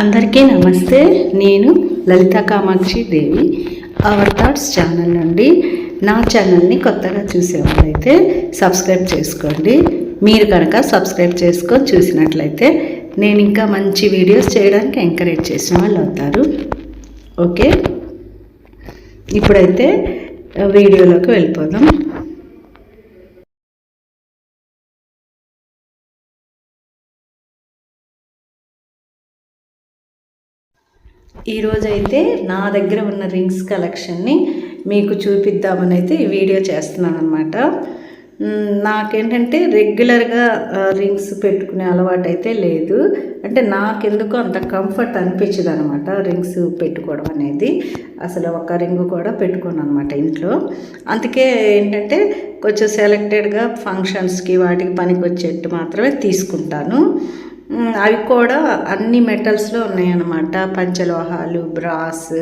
అందరికీ నమస్తే. నేను Lalitha Kamakshi Devi. Our thoughts channel నుండి నా ఛానల్ని కొత్తగా చూసేవాళ్ళైతే సబ్స్క్రైబ్ చేసుకోండి. మీరు కనుక సబ్స్క్రైబ్ చేసుకొని చూసినట్లయితే నేను ఇంకా మంచి వీడియోస్ చేయడానికి ఎంకరేజ్ చేసిన వాళ్ళు అవుతారు. ఓకే? ఇప్పుడైతే వీడియోలోకి వెళ్ళిపోదాం. ఈరోజైతే నా దగ్గర ఉన్న రింగ్స్ కలెక్షన్ని మీకు చూపిద్దామని అయితే ఈ వీడియో చేస్తున్నాను అనమాట నాకేంటంటే రెగ్యులర్గా రింగ్స్ పెట్టుకునే అలవాటు అయితే లేదు. అంటే నాకెందుకు అంత కంఫర్ట్ అనిపించదు అనమాట రింగ్స్ పెట్టుకోవడం అనేది. అసలు ఒక రింగ్ కూడా పెట్టుకోను అనమాట ఇంట్లో. అందుకే ఏంటంటే కొంచెం సెలెక్టెడ్గా ఫంక్షన్స్కి వాటికి పనికి వచ్చేట్టు మాత్రమే తీసుకుంటాను. అవి కూడా అన్ని మెటల్స్లో ఉన్నాయన్నమాట. పంచలోహాలు బ్రాస్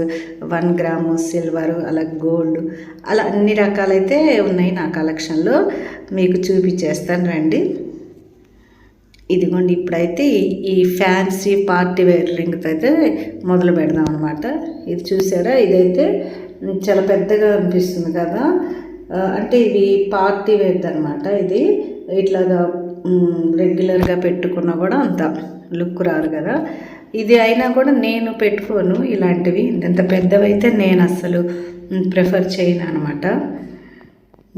వన్ గ్రాము సిల్వర్ అలా గోల్డ్ అలా అన్ని రకాలైతే ఉన్నాయి నా కలెక్షన్లో మీకు చూపించేస్తాను రండి. ఇదిగోండి ఇప్పుడైతే ఈ- ఫ్యాన్సీ పార్టీ వేర్ రింగ్తో అయితే మొదలు పెడదాం అనమాట ఇది చూసారా? ఇదైతే చాలా పెద్దగా అనిపిస్తుంది కదా. అంటే ఇది పార్టీ వేర్ది అనమాట ఇది. ఇట్లాగా రెగ్యులర్గా పెట్టుకున్నా కూడా అంత లుక్ రాదు కదా. ఇది అయినా కూడా నేను పెట్టుకోను ఇలాంటివి. ఇంత పెద్దవైతే నేను అస్సలు ప్రిఫర్ చేయను అనమాట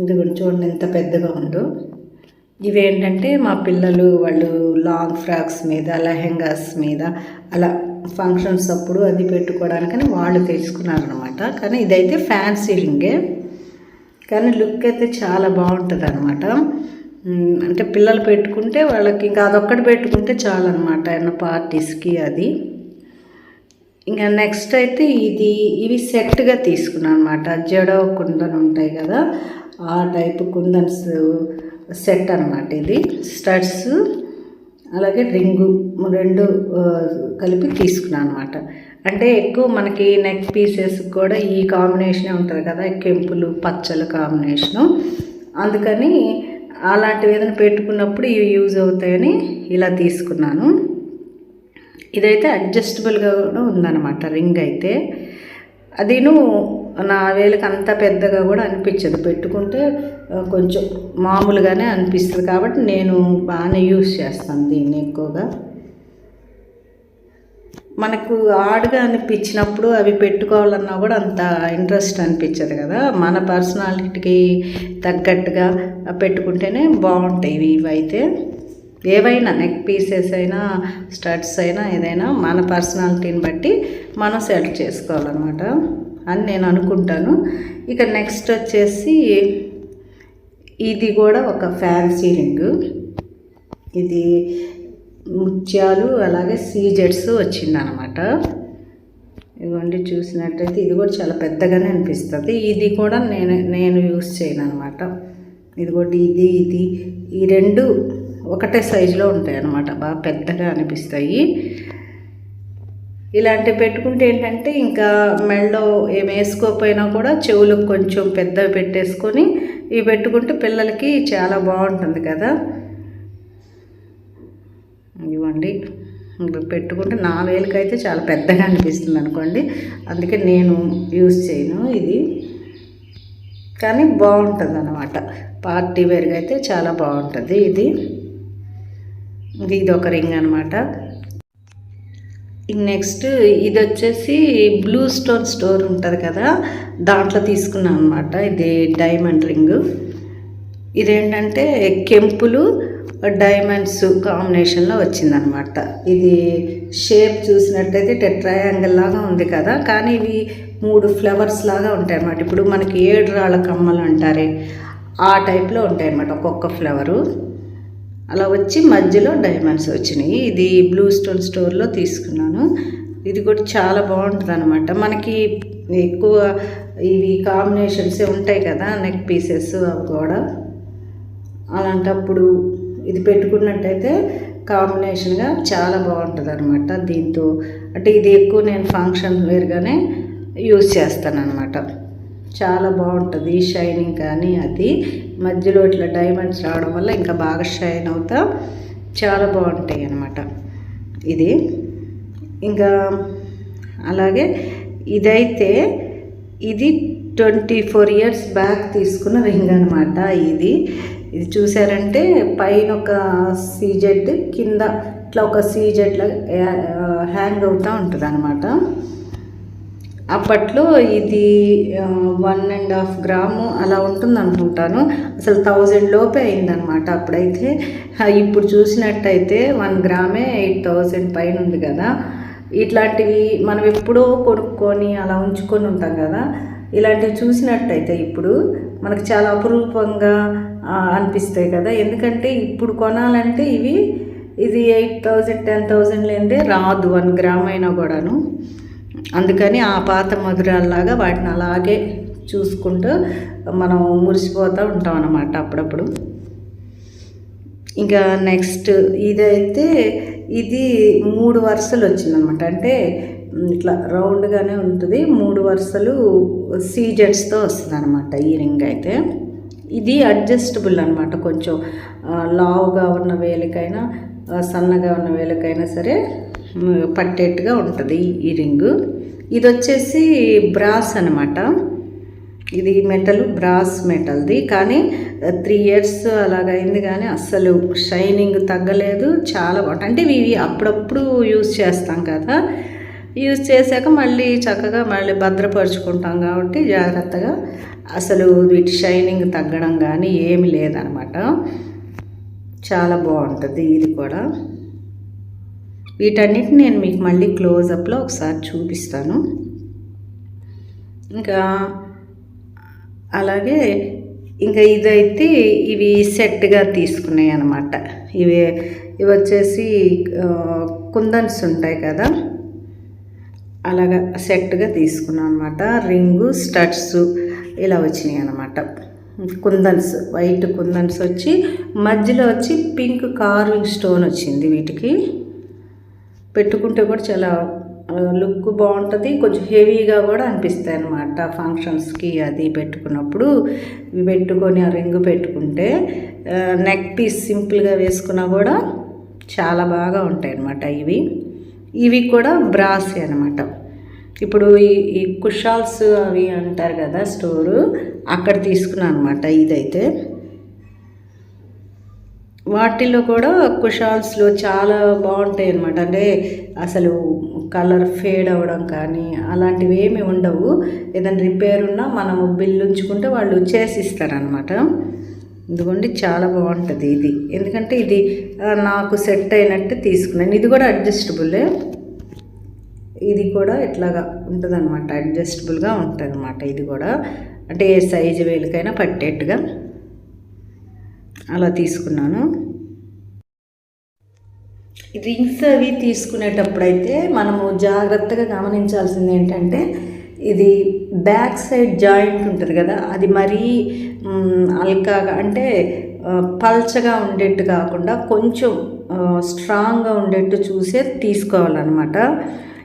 ఇది చూడండి ఎంత పెద్దగా ఉందో. ఇవేంటంటే మా పిల్లలు వాళ్ళు లాంగ్ ఫ్రాక్స్ మీద లెహెంగాస్ మీద అలా ఫంక్షన్స్ అప్పుడు అది పెట్టుకోవడానికని వాళ్ళు తెచ్చుకున్నారనమాట కానీ ఇదైతే ఫ్యాన్సీ రింగే. కానీ లుక్ అయితే చాలా బాగుంటుంది అనమాట అంటే పిల్లలు పెట్టుకుంటే వాళ్ళకి ఇంకా అదొక్కటి పెట్టుకుంటే చాలన్నమాట అనమాట ఏమన్నా పార్టీస్కి అది. ఇంకా నెక్స్ట్ అయితే ఇది ఇవి సెట్గా తీసుకున్నాను అనమాట జడ కుందన్ ఉంటాయి కదా ఆ టైప్ కుందన్స్ సెట్ అనమాట ఇది. స్టడ్స్ అలాగే రింగు రెండు కలిపి తీసుకున్నాను అనమాట అంటే ఎక్కువ మనకి నెక్ పీసెస్ కూడా ఈ కాంబినేషనే ఉంటుంది కదా కెంపులు పచ్చల కాంబినేషను. అందుకని అలాంటివి ఏదైనా పెట్టుకున్నప్పుడు ఇవి యూజ్ అవుతాయని ఇలా తీసుకున్నాను. ఇదైతే అడ్జస్టబుల్గా కూడా ఉందన్నమాట రింగ్ అయితే. అదిను నా వేలకు అంత పెద్దగా కూడా అనిపించదు. పెట్టుకుంటే కొంచెం మామూలుగానే అనిపిస్తుంది కాబట్టి నేను బాగానే యూస్ చేస్తాను దీన్ని ఎక్కువగా. మనకు ఆడుగా అనిపించినప్పుడు అవి పెట్టుకోవాలన్నా కూడా అంత ఇంట్రెస్ట్ అనిపించదు కదా. మన పర్సనాలిటీకి తగ్గట్టుగా పెట్టుకుంటేనే బాగుంటాయి ఇవి ఇవైతే ఏవైనా నెక్ పీసెస్ అయినా స్టడ్స్ అయినా ఏదైనా మన పర్సనాలిటీని బట్టి మనం సెలెక్ట్ చేసుకోవాలన్నమాట. అని నేను అనుకుంటాను. ఇక నెక్స్ట్ వచ్చేసి ఇది కూడా ఒక ఫ్యాన్సీ రింగ్ ఇది ముత్యాలు అలాగే సీజెట్స్ వచ్చిందనమాట ఇదిగోండి చూసినట్టయితే ఇది కూడా చాలా పెద్దగానే అనిపిస్తుంది. ఇది కూడా నేను నేను యూస్ చేయను అనమాట ఇదిగోండి ఇది ఇది. ఈ రెండు ఒకటే సైజులో ఉంటాయి అన్నమాట బాగా పెద్దగా అనిపిస్తాయి. ఇలాంటివి పెట్టుకుంటే ఏంటంటే ఇంకా మెళ్ళో ఏం వేసుకోకపోయినా కూడా చెవులకు కొంచెం పెద్దవి పెట్టేసుకొని ఇవి పెట్టుకుంటే పిల్లలకి చాలా బాగుంటుంది కదా. ఇవ్వండి పెట్టుకుంటే నా వేలకైతే చాలా పెద్దగా అనిపిస్తుంది అనుకోండి. అందుకే నేను యూజ్ చేయను ఇది. కానీ బాగుంటుంది అన్నమాట పార్టీ వేర్గా అయితే చాలా బాగుంటుంది ఇది. ఇది ఒక రింగ్ అనమాట నెక్స్ట్ ఇది వచ్చేసి బ్లూ స్టోన్ స్టోర్ ఉంటుంది కదా. దాంట్లో తీసుకున్నాను అనమాట ఇది డైమండ్ రింగు. ఇదేంటంటే కెంపులు డైమండ్స్ కాంబినేషన్లో వచ్చిందనమాట ఇది షేప్ చూసినట్టయితే టెట్రాయాంగిల్ ట్రయాంగిల్ లాగా ఉంది కదా. కానీ ఇవి మూడు ఫ్లవర్స్ లాగా ఉంటాయి అన్నమాట ఇప్పుడు మనకి ఏడు రాళ్ళ కమ్మలు అంటారే ఆ టైప్లో ఉంటాయి అన్నమాట ఒక్కొక్క ఫ్లవరు. అలా వచ్చి మధ్యలో డైమండ్స్ వచ్చినాయి. ఇది బ్లూ స్టోన్ స్టోర్లో తీసుకున్నాను. ఇది కూడా చాలా బాగుంటుంది అనమాట మనకి ఎక్కువ ఇవి కాంబినేషన్సే ఉంటాయి కదా నెక్ పీసెస్ అవి కూడా. అలాంటప్పుడు ఇది పెట్టుకున్నట్టయితే కాంబినేషన్గా చాలా బాగుంటుంది అనమాట దీంతో అంటే ఇది ఎక్కువ నేను ఫంక్షన్ వేర్గానే యూజ్ చేస్తాను అనమాట చాలా బాగుంటుంది షైనింగ్ కానీ అది. మధ్యలో ఇట్లా డైమండ్స్ రావడం వల్ల ఇంకా బాగా షైన్ అవుతా చాలా బాగుంటాయి అన్నమాట. ఇది ఇంకా అలాగే ఇదైతే ఇది ట్వంటీ ఫోర్ ఇయర్స్ బ్యాక్ తీసుకున్న రింగ్ అనమాట ఇది. ఇది చూసారంటే పైన ఒక సీజెడ్ కింద ఇట్లా ఒక సీజెడ్ హ్యాంగ్ అవుతూ ఉంటుంది అనమాట అప్పట్లో ఇది వన్ అండ్ హాఫ్ గ్రాము అలా ఉంటుంది అనుకుంటాను అసలు థౌజండ్ లోపే అయిందనమాట అప్పుడైతే. ఇప్పుడు చూసినట్టయితే వన్ గ్రామే ఎయిట్ థౌజండ్ పైన ఉంది కదా. ఇట్లాంటివి మనం ఎప్పుడో కొనుక్కొని అలా ఉంచుకొని ఉంటాం కదా. ఇలాంటివి చూసినట్టయితే ఇప్పుడు మనకు చాలా అపురూపంగా అనిపిస్తాయి కదా. ఎందుకంటే ఇప్పుడు కొనాలంటే ఇవి ఇది ఎయిట్ థౌజండ్ టెన్ థౌజండ్ లేదే రాదు వన్ గ్రామ్ అయినా కూడాను. అందుకని ఆ పాత మధురాల్లాగా వాటిని అలాగే చూసుకుంటూ మనం మురిసిపోతూ ఉంటాం అన్నమాట అప్పుడప్పుడు. ఇంకా నెక్స్ట్ ఇదైతే ఇది మూడు వరుసలు వచ్చిందనమాట అంటే ఇట్లా రౌండ్గానే ఉంటుంది. మూడు వరుసలు సీజెట్స్తో వస్తుంది అనమాట ఈ రింగ్ అయితే. ఇది అడ్జస్టబుల్ అనమాట కొంచెం. లావుగా ఉన్న వేలకైనా సన్నగా ఉన్న వేలకైనా సరే పట్టేట్టుగా ఉంటుంది ఈ రింగు. ఇది వచ్చేసి బ్రాస్ అనమాట ఇది మెటల్ బ్రాస్ మెటల్ది. కానీ త్రీ ఇయర్స్ అలాగైంది కానీ అస్సలు షైనింగ్ తగ్గలేదు. చాలా బాగుంటుంది. అంటే ఇవి అప్పుడప్పుడు యూజ్ చేస్తాం కదా. యూజ్ చేశాక మళ్ళీ చక్కగా మళ్ళీ భద్రపరుచుకుంటాం కాబట్టి జాగ్రత్తగా. అసలు వీటి షైనింగ్ తగ్గడం కానీ ఏమి లేదనమాట. చాలా బాగుంటుంది ఇది కూడా. వీటన్నిటిని నేను మీకు మళ్ళీ క్లోజప్లో ఒకసారి చూపిస్తాను. ఇంకా అలాగే ఇంకా ఇదైతే ఇవి సెట్గా తీసుకున్నాయి అనమాట ఇవి ఇవి వచ్చేసి కుందన్స్ ఉంటాయి కదా. అలాగా సెట్గా తీసుకున్నాం అనమాట రింగు స్టడ్స్ ఇలా వచ్చినాయి అనమాట కుందన్స్ వైట్ కుందన్స్ వచ్చి మధ్యలో వచ్చి పింక్ కార్వింగ్ స్టోన్ వచ్చింది వీటికి. పెట్టుకుంటే కూడా చాలా లుక్ బాగుంటుంది. కొంచెం హెవీగా కూడా అనిపిస్తాయి అనమాట ఫంక్షన్స్కి అది పెట్టుకున్నప్పుడు. ఇవి పెట్టుకొని ఆ రింగ్ పెట్టుకుంటే నెక్ పీస్ సింపుల్గా వేసుకున్నా కూడా చాలా బాగా ఉంటాయి అన్నమాట ఇవి. ఇవి కూడా బ్రాసే అనమాట ఇప్పుడు ఈ ఈ కుషాల్స్ అవి అంటారు కదా స్టోరు అక్కడ తీసుకున్నాను అనమాట ఇదైతే. వాటిల్లో కూడా కుషాల్స్లో చాలా బాగుంటాయి అనమాట అంటే అసలు కలర్ ఫేడ్ అవ్వడం కానీ అలాంటివి ఏమి ఉండవు. ఏదైనా రిపేర్ ఉన్నా మనము బిల్లు ఉంచుకుంటే వాళ్ళు చేసి ఇస్తారనమాట ఎందుకంటే చాలా బాగుంటుంది ఇది. ఎందుకంటే ఇది నాకు సెట్ అయినట్టు తీసుకున్నాను. ఇది కూడా అడ్జస్టబులే. ఇది కూడా ఇట్లాగా ఉంటుంది అనమాట అడ్జస్టబుల్గా ఉంటుంది అనమాట ఇది కూడా. అంటే ఏ సైజు వేలకైనా పట్టేట్టుగా. అలా తీసుకున్నాను. రింగ్స్ అవి తీసుకునేటప్పుడైతే మనము జాగ్రత్తగా గమనించాల్సింది ఏంటంటే ఇది బ్యాక్ సైడ్ జాయింట్ ఉంటుంది కదా అది మరీ అల్కాగా అంటే పల్చగా ఉండేట్టు కాకుండా కొంచెం స్ట్రాంగ్గా ఉండేట్టు చూసే తీసుకోవాలన్నమాట.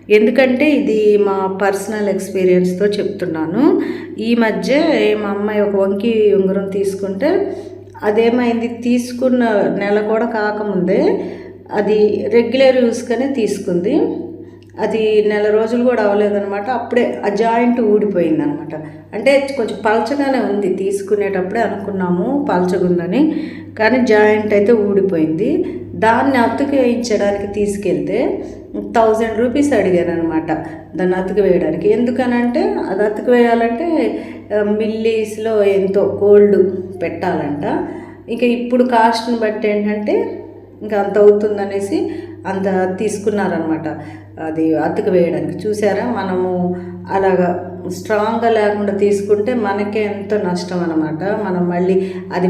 ఎందుకంటే ఇది మా పర్సనల్ ఎక్స్పీరియన్స్తో చెప్తున్నాను. ఈ మధ్య మా అమ్మాయి ఒక వంకి ఉంగరం తీసుకుంటే అదేమైంది? తీసుకున్న నెల కూడా కాకముందే అది రెగ్యులర్ యూస్గానే తీసుకుంది. అది నెల రోజులు కూడా అవ్వలేదనమాట అప్పుడే ఆ జాయింట్ ఊడిపోయిందనమాట అంటే కొంచెం పలచగానే ఉంది. తీసుకునేటప్పుడే అనుకున్నాము పలచగుందని. కానీ జాయింట్ అయితే ఊడిపోయింది. దాన్ని అతుకు వేయించడానికి తీసుకెళ్తే థౌజండ్ రూపీస్ అడిగాను అనమాట దాన్ని అతికి వేయడానికి ఎందుకనంటే అది అతికి వేయాలంటే మిల్లీస్లో ఎంతో గోల్డ్ పెట్టాలంట. ఇంకా ఇప్పుడు కాస్ట్ని బట్టి ఏంటంటే ఇంకా అంత అవుతుందనేసి అంత తీసుకున్నారనమాట అది అతుకు వేయడానికి. చూసారా? మనము అలాగా స్ట్రాంగ్గా లేకుండా తీసుకుంటే మనకే ఎంతో నష్టం అనమాట మనం మళ్ళీ అది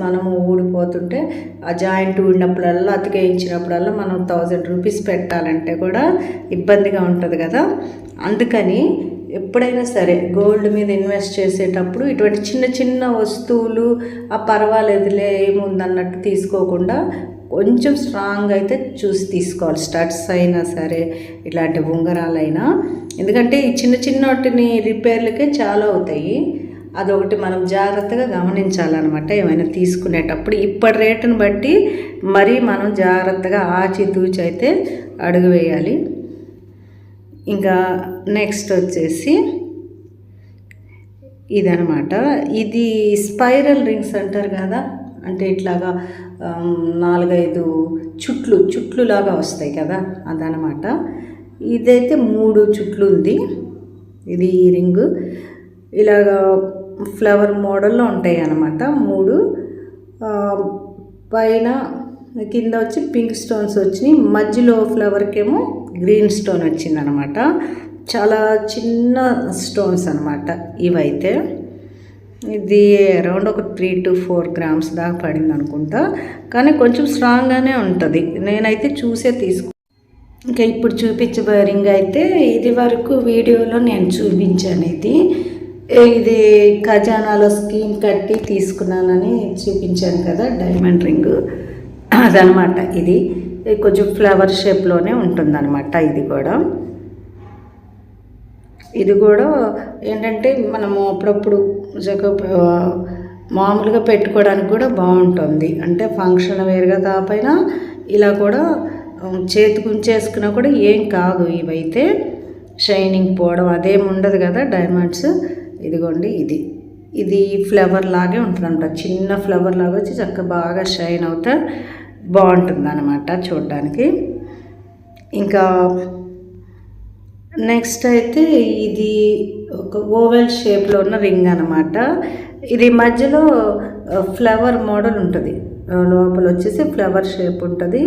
మనము ఊడిపోతుంటే ఆ జాయింట్ ఊడినప్పుడల్లా అతికేయించినప్పుడల్లా మనం థౌజండ్ రూపీస్ పెట్టాలంటే కూడా ఇబ్బందిగా ఉంటుంది కదా? అందుకని ఎప్పుడైనా సరే గోల్డ్ మీద ఇన్వెస్ట్ చేసేటప్పుడు ఇటువంటి చిన్న చిన్న వస్తువులు ఆ పర్వాలేదులే ఏముందన్నట్టు తీసుకోకుండా కొంచెం స్ట్రాంగ్ అయితే చూసి తీసుకోవాలి. స్టడ్స్ అయినా సరే ఇలాంటి ఉంగరాలైనా. ఎందుకంటే ఈ చిన్న చిన్న వాటిని రిపేర్లకే చాలా అవుతాయి. అదొకటి మనం జాగ్రత్తగా గమనించాలన్నమాట ఏమైనా తీసుకునేటప్పుడు. ఇప్పటి రేటును బట్టి మరీ మనం జాగ్రత్తగా ఆచితూచి అయితే అడుగు వేయాలి. ఇంకా నెక్స్ట్ వచ్చేసి ఇదనమాట ఇది స్పైరల్ రింగ్స్ అంటారు కదా? అంటే ఇట్లాగా నాలుగైదు చుట్లు చుట్లు లాగా వస్తాయి కదా అదనమాట ఇదైతే మూడు చుట్లు ఉంది ఇది ఈ రింగు. ఇలాగా ఫ్లవర్ మోడల్లో ఉంటాయి అన్నమాట మూడు పైన కింద వచ్చి పింక్ స్టోన్స్ వచ్చినాయి. మధ్యలో ఫ్లవర్కేమో గ్రీన్ స్టోన్ వచ్చిందనమాట చాలా చిన్న స్టోన్స్ అనమాట ఇవైతే. ఇది అరౌండ్ ఒక త్రీ టు ఫోర్ గ్రామ్స్ దాకా పడింది అనుకుంటా. కానీ కొంచెం స్ట్రాంగ్గానే ఉంటుంది. నేనైతే చూసే తీసుకు. ఇంకా ఇప్పుడు చూపించబోయే రింగ్ అయితే ఇది వరకు వీడియోలో నేను చూపించాను ఇది. ఇది ఖజానాలో స్కీమ్ కట్టి తీసుకున్నానని చూపించాను కదా డైమండ్ రింగ్ అదనమాట ఇది. ఇది కొంచెం ఫ్లవర్ షేప్లోనే ఉంటుందన్నమాట ఇది కూడా. ఇది కూడా ఏంటంటే మనము అప్పుడప్పుడు జగ మామూలుగా పెట్టుకోవడానికి కూడా బాగుంటుంది. అంటే ఫంక్షన్ వేరుగా కాకపోయినా ఇలా కూడా చేతికుంచేసుకున్నా కూడా ఏం కాదు. ఇవైతే షైనింగ్ పోవడం అదేం ఉండదు కదా డైమండ్స్. ఇదిగోండి ఇది. ఇది ఫ్లవర్ లాగే ఉంటుందంట. చిన్న ఫ్లవర్ లాగా వచ్చి చక్కగా బాగా షైన్ అవుతా బాగుంటుంది అనమాట చూడడానికి. ఇంకా నెక్స్ట్ అయితే ఇది ఒక ఓవెల్ షేప్లో ఉన్న రింగ్ అనమాట ఇది మధ్యలో ఫ్లవర్ మోడల్ ఉంటుంది. లోపల వచ్చేసి ఫ్లవర్ షేప్ ఉంటుంది.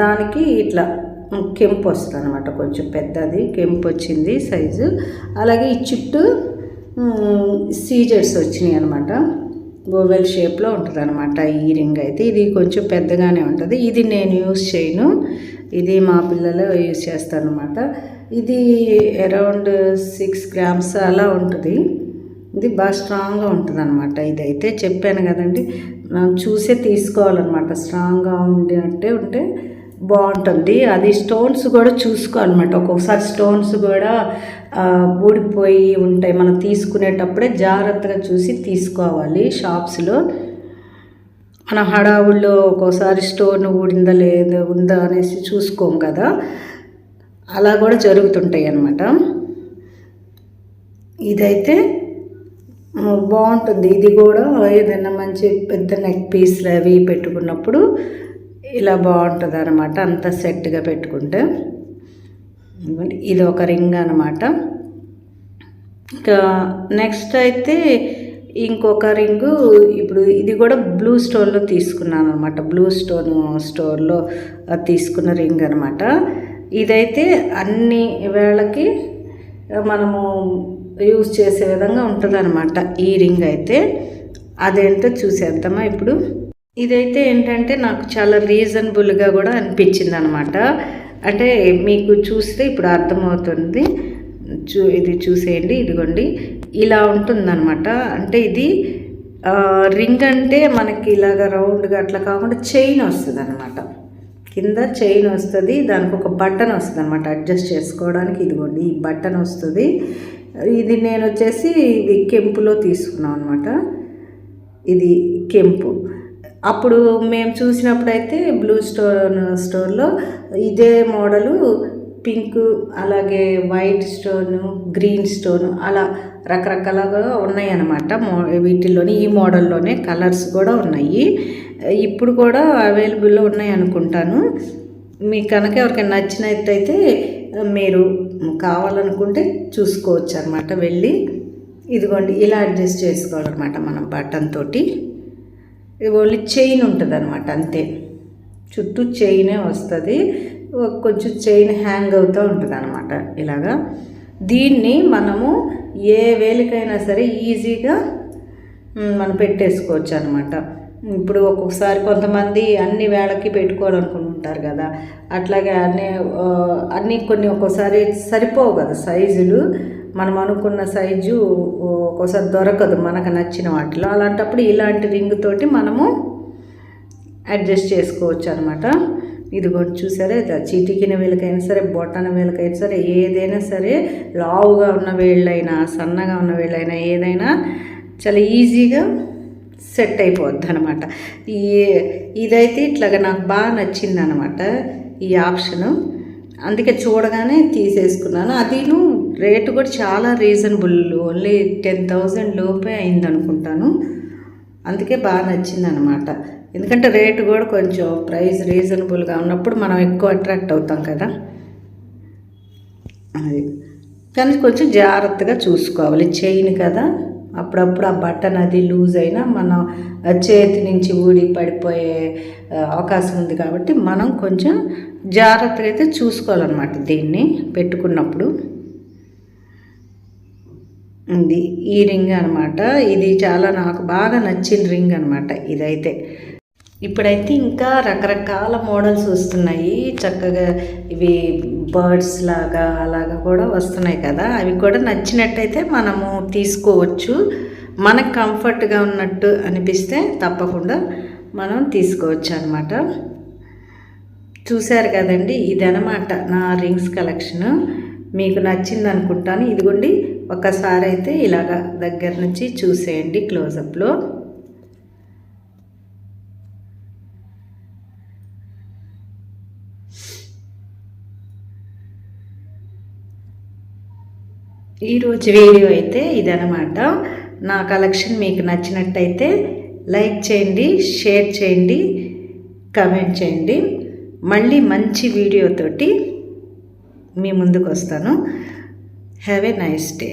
దానికి ఇట్లా కెంపు వస్తుంది అనమాట కొంచెం పెద్దది కెంపు వచ్చింది సైజు అలాగే ఈ చుట్టూ సీజర్స్ వచ్చినాయి అనమాట గోవెల్ షేప్లో ఉంటుంది అనమాట ఈ రింగ్ అయితే ఇది కొంచెం పెద్దగానే ఉంటుంది. ఇది నేను యూస్ చేయను. ఇది మా పిల్లలు యూస్ చేస్తాను అనమాట ఇది అరౌండ్ సిక్స్ గ్రామ్స్ అలా ఉంటుంది. ఇది బాగా స్ట్రాంగ్గా ఉంటుంది అనమాట ఇదైతే చెప్పాను కదండి. మనం చూసే తీసుకోవాలన్నమాట. స్ట్రాంగ్గా ఉండి అంటే ఉంటే బాగుంటుంది. అది స్టోన్స్ కూడా చూసుకోవాలన్నమాట ఒక్కొక్కసారి స్టోన్స్ కూడా ఊడిపోయి ఉంటాయి. మనం తీసుకునేటప్పుడే జాగ్రత్తగా చూసి తీసుకోవాలి షాప్స్లో. మనం హడావుల్లో ఒక్కోసారి స్టోన్ ఊడిందా లేదా ఉందా అనేసి చూసుకోం కదా. అలా కూడా జరుగుతుంటాయి అన్నమాట. ఇదైతే బాగుంటుంది. ఇది కూడా ఏదైనా మంచి పెద్ద నెక్ పీస్లు అవి పెట్టుకున్నప్పుడు ఇలా బాగుంటుంది అనమాట అంత సెట్గా పెట్టుకుంటే. ఇది ఒక రింగ్ అనమాట ఇంకా నెక్స్ట్ అయితే ఇంకొక రింగు ఇప్పుడు ఇది కూడా బ్లూ స్టోన్లో తీసుకున్నాను అనమాట బ్లూ స్టోన్ స్టోర్లో తీసుకున్న రింగ్ అనమాట ఇదైతే అన్ని వేళకి మనము యూజ్ చేసే విధంగా ఉంటుంది ఈ రింగ్ అయితే. అదేంటో చూసేద్దామా ఇప్పుడు. ఇదైతే ఏంటంటే నాకు చాలా రీజనబుల్గా కూడా అనిపించింది అనమాట అంటే మీకు చూస్తే ఇప్పుడు అర్థమవుతుంది. చూ ఇది చూసేయండి ఇదిగోండి. ఇలా ఉంటుందన్నమాట అంటే ఇది రింగ్ అంటే మనకి ఇలాగ రౌండ్గా అట్లా కాకుండా చైన్ వస్తుంది అనమాట కింద చైన్ వస్తుంది దానికి ఒక బటన్ వస్తుంది అనమాట అడ్జస్ట్ చేసుకోవడానికి ఇదిగోండి ఈ బటన్ వస్తుంది. ఇది నేను వచ్చేసి ఇది కెంపులో తీసుకున్నాం అనమాట ఇది కెంపు. అప్పుడు మేము చూసినప్పుడైతే బ్లూ స్టోన్ స్టోర్లో ఇదే మోడలు పింక్ అలాగే వైట్ స్టోను గ్రీన్ స్టోను అలా రకరకాలుగా ఉన్నాయన్నమాట మో వీటిల్లోనే ఈ మోడల్లోనే కలర్స్ కూడా ఉన్నాయి. ఇప్పుడు కూడా అవైలబుల్లో ఉన్నాయి అనుకుంటాను. మీకు కనుక ఎవరికైనా నచ్చినట్టయితే మీరు కావాలనుకుంటే చూసుకోవచ్చు అనమాట వెళ్ళి. ఇదిగోండి ఇలా అడ్జస్ట్ చేసుకోవాలన్నమాట మనం బటన్ తోటి. ఇది ఓన్లీ చైన్ ఉంటుంది అనమాట అంతే. చుట్టూ చైనే వస్తుంది. కొంచెం చైన్ హ్యాంగ్ అవుతూ ఉంటుంది అనమాట ఇలాగా. దీన్ని మనము ఏ వేలికైనా సరే ఈజీగా మనం పెట్టేసుకోవచ్చు అనమాట ఇప్పుడు ఒక్కొక్కసారి కొంతమంది అన్ని వేళకి ఉంటారు కదా. అట్లాగే అన్నీ అన్నీ అన్ని కొన్ని ఒక్కోసారి సరిపోవు కదా సైజులు. మనం అనుకున్న సైజు ఒక్కోసారి దొరకదు మనకు నచ్చిన వాటిలో. అలాంటప్పుడు ఇలాంటి రింగ్ తోటి మనము అడ్జస్ట్ చేసుకోవచ్చు అనమాట ఇదిగోండి చూసారా ఇది చీటికిన వేలకైనా సరే బొట్టన వేలకైనా సరే ఏదైనా సరే లావుగా ఉన్న వేళ్ళైనా సన్నగా ఉన్న వేళ్ళైనా ఏదైనా చాలా ఈజీగా సెట్ అయిపోద్ది అనమాట ఈ ఇదైతే ఇట్లాగా నాకు బాగా నచ్చింది అనమాట ఈ ఆప్షను. అందుకే చూడగానే తీసేసుకున్నాను. అదిను రేటు కూడా చాలా రీజనబుల్ ఓన్లీ టెన్ థౌజండ్ లోపే అయింది అనుకుంటాను అందుకే బాగా నచ్చింది అనమాట ఎందుకంటే రేటు కూడా కొంచెం ప్రైస్ రీజనబుల్గా ఉన్నప్పుడు మనం ఎక్కువ అట్రాక్ట్ అవుతాం కదా. అది. కానీ కొంచెం జాగ్రత్తగా చూసుకోవాలి. చైన్ కదా. అప్పుడప్పుడు ఆ బటన్ అది లూజ్ అయినా మనం చేతి నుంచి ఊడి పడిపోయే అవకాశం ఉంది కాబట్టి మనం కొంచెం జాగ్రత్తగా అయితే చూసుకోవాలన్నమాట దీన్ని పెట్టుకున్నప్పుడు. ఇది ఈ రింగ్ అనమాట ఇది చాలా నాకు బాగా నచ్చిన రింగ్ అనమాట ఇదైతే. ఇప్పుడైతే ఇంకా రకరకాల మోడల్స్ వస్తున్నాయి. చక్కగా ఇవి బర్డ్స్ లాగా అలాగా కూడా వస్తున్నాయి కదా. అవి కూడా నచ్చినట్టయితే మనము తీసుకోవచ్చు. మనకు కంఫర్ట్గా ఉన్నట్టు అనిపిస్తే తప్పకుండా మనం తీసుకోవచ్చు అనమాట చూశారు కదండి ఇదనమాట నా రింగ్స్ కలెక్షన్. మీకు నచ్చింది అనుకుంటాను ఇదిగోండి ఒకసారి అయితే ఇలాగా దగ్గర నుంచి చూసేయండి క్లోజప్లో. ఈరోజు వీడియో అయితే ఇదనమాట నా కలెక్షన్ మీకు నచ్చినట్టయితే లైక్ చేయండి షేర్ చేయండి కమెంట్ చేయండి. మళ్ళీ మంచి వీడియోతోటి మీ ముందుకు వస్తాను హ్యావ్ ఏ నైస్ డే